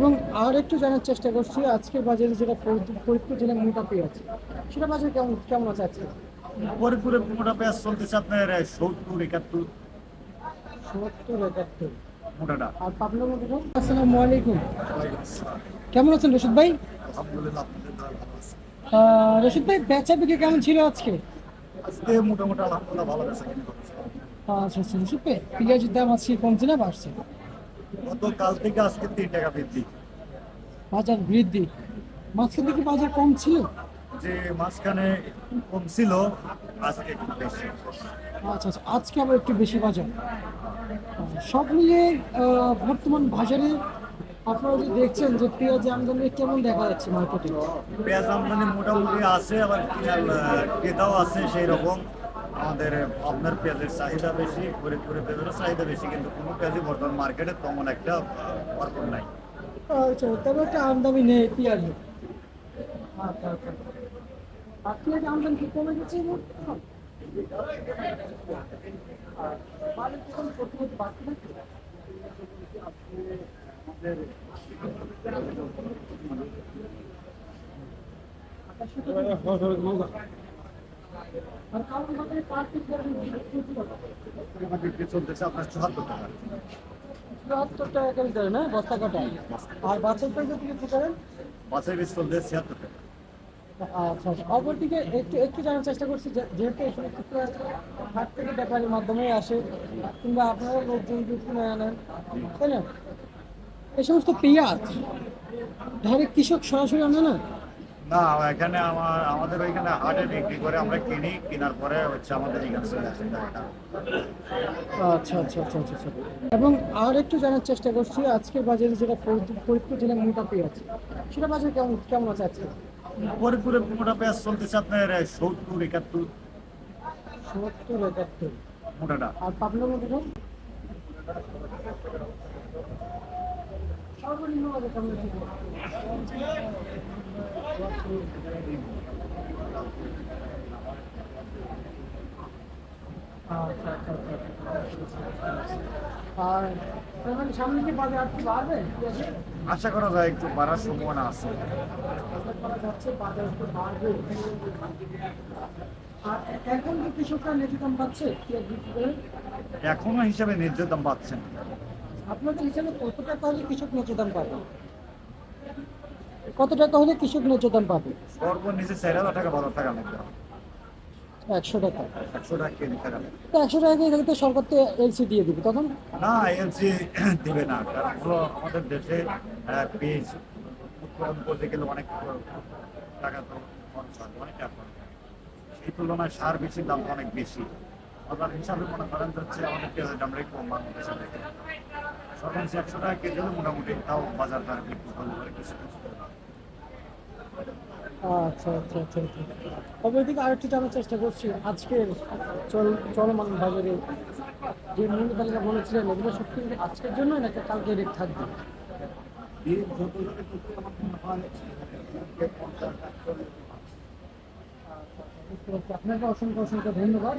এবং আর একটু জানার চেষ্টা করছি আজকের বাজারে যেটা ফরিদ- ফরিদপুর জেলার মোটা পেঁয়াজ সেটা বাজারে কেমন কেমন আছে আজকে? ফরিদপুরে মোটা পেঁয়াজ চলতেছে আপনার সত্তর একাত্তর। সত্তর একাত্তর। মোটাটা আর আসসালামু আলাইকুম। কেমন আছেন রশিদ ভাই? রশিদ ভাই বেচা বিক্রি কেমন ছিল আজকে? আজকে মোটামুটি আলহামদুলিল্লাহ ভালো বেচা কিনে আচ্ছা আচ্ছা রশিদ ভাই পেঁয়াজের দাম আজকে কমছে না বাড়ছে? গত কাল থেকে আজকে তিন টাকা বৃদ্ধি? বাজার বৃদ্ধি। মাঝখান থেকে বাজার কম ছিল? যে মাঝখানে কম ছিল আজকে একটু বেশি। আচ্ছা আচ্ছা আজকে আবার একটু বেশি বাজার। সব মিলিয়ে বর্তমান বাজারে আপনারা যে দেখছেন যে পেঁয়াজ আমদানি কেমন দেখা যাচ্ছে মার্কেটে পেঁয়াজ আমদানি মোটামুটি আছে আবার ক্রেতাও আছে সেই রকম। আমাদের আপনার পেঁয়াজের চাহিদা বেশি ফরিদপুরে পেঁয়াজের চাহিদা বেশি কিন্তু কোনো পেঁয়াজই বর্তমান মার্কেটে তেমন একটা পারফর নাই। আচ্ছা তবে একটা আমদানি নেই পেঁয়াজ। আচ্ছা আচ্ছা। আর পেঁয়াজ আমদানি কি কমে গেছে? চুয়াত্তর টাকা। না বস্তা আর করেন ছিয়াত্তর টাকা। আচ্ছা আচ্ছা। অপরদিকে একটু একটু জানার চেষ্টা করছি যেহেতু এই সমস্ত পেঁয়াজ হাট থেকে ব্যাপারের মাধ্যমে আসে কিংবা আপনারা লোকজন কিনে আনেন তাই না? এই সমস্ত পেঁয়াজ ডাইরেক্ট কৃষক সরাসরি আনে না? না এখানে আমার আমাদের ওইখানে হাটে বিক্রি করে আমরা কিনি কেনার পরে হচ্ছে আমাদের এখানে চলে আসে আচ্ছা আচ্ছা আচ্ছা আচ্ছা এবং আর একটু জানার চেষ্টা করছি আজকের বাজারে যেটা ফরিদ- ফরিদপুর জেলার মোটা পেঁয়াজ সেটা বাজারে কেমন কেমন আছে আজকে? ফরিদপুরে মোটা পেঁয়াজ চলতেছে আপনার সত্তর একাত্তর। সত্তর একাত্তর। মোটাটা আর পাবনার মধ্যে সর্বনিম্ন বাজার কেমন আশা করা যায় একটু বাড়ার সম্ভাবনা আছে। এখন কৃষকরা ন্যায্য দাম পাচ্ছে এখনও হিসাবে ন্যায্য দাম পাচ্ছেন। আপনাদের হিসাবে কত টাকা কৃষক ন্যায্য দাম পাবে কত টাকা হলে কৃষক ন্যায্য দাম পাবে? সর্বনিচে চার হাজার টাকা বারো টাকা লাগবে। একশো টাকা। একশো টাকা কেজি টাকা তো একশো টাকা এখানে তো সরকার তো এলসি দিয়ে দিবে তখন? না এলসি দিবে না কারণ হলো আমাদের দেশে পেজ উৎপাদন করতে গেলে অনেক টাকা তো খরচ হয় অনেক টাকা সেই তুলনায় সার বেশির দাম অনেক বেশি। বাজার হিসাবে মনে করেন যাচ্ছে আমাদের পেঁয়াজের বাংলাদেশ। থেকে সর্বোচ্চ একশো টাকা কেজি হলে মোটামুটি তাও বাজার দর বিক্রি করতে পারে কিছু কিছু। আচ্ছা আচ্ছা আচ্ছা আচ্ছা তবে এদিকে আরেকটু জানার চেষ্টা করছি, আজকের চল, চলমান বাজারে যে মূল্য তালিকা বলেছিলেন, এগুলো সত্যি আজকের জন্য নাকি কালকে রেট থাকবে। আপনাকে অসংখ্য অসংখ্য ধন্যবাদ